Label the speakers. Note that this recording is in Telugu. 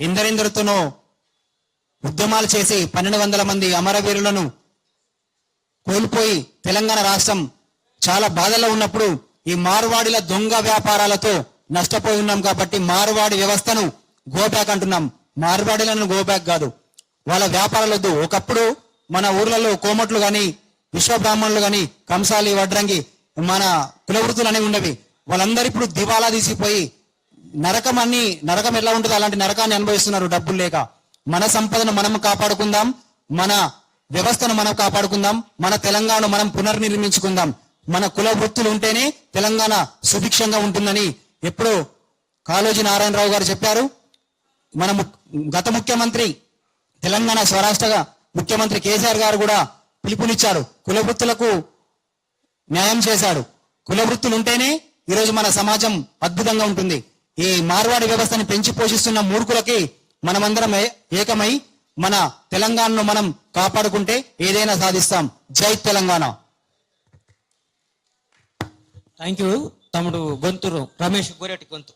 Speaker 1: ఎందరెందరితోనో ఉద్యమాలు చేసి పన్నెండు వందల మంది అమరవీరులను కోల్పోయి తెలంగాణ రాష్ట్రం చాలా బాధల్లో ఉన్నప్పుడు ఈ మార్వాడిల దొంగ వ్యాపారాలతో నష్టపోయి ఉన్నాం కాబట్టి మార్వాడి వ్యవస్థను గోబ్యాక్ అంటున్నాం. మార్వాడిలను గోబ్యాక్ కాదు. వాళ్ళ వ్యాపారాలు వద్దు. ఒకప్పుడు మన ఊర్లలో కోమట్లు కానీ విశ్వబ్రాహ్మణులు కానీ కంసాలి వడ్రంగి మన కులవృత్తులు అనేవి ఉండేవి. వాళ్ళందరూ ఇప్పుడు దివాలా తీసిపోయి నరకం అన్ని నరకం ఎలా ఉంటుందో? అలాంటి నరకాన్ని అనుభవిస్తున్నారు డబ్బులు లేక. మన సంపదను మనం కాపాడుకుందాం మన వ్యవస్థను మనం కాపాడుకుందాం మన తెలంగాణ మనం పునర్నిర్మించుకుందాం. మన కుల వృత్తులు ఉంటేనే తెలంగాణ సుభిక్షంగా ఉంటుందని ఎప్పుడు కాళోజీ నారాయణరావు గారు చెప్పారు. మన గత ముఖ్యమంత్రి తెలంగాణ స్వరాష్ట్ర ముఖ్యమంత్రి కేసీఆర్ గారు కూడా పిలుపునిచ్చారు. కుల వృత్తులకు న్యాయం చేశాడు. కుల వృత్తులు ఉంటేనే ఈరోజు మన సమాజం అద్భుతంగా ఉంటుంది. ఈ మార్వాడి వ్యవస్థని పెంచి పోషిస్తున్న మూర్ఖులకి మనమందరం ఏకమై మన తెలంగాణను మనం కాపాడుకుంటే ఏదైనా సాధిస్తాం. జై తెలంగాణ.
Speaker 2: థ్యాంక్ యూ తమ్ముడు గొంతురు రమేష్ గోరెటి గొంతు.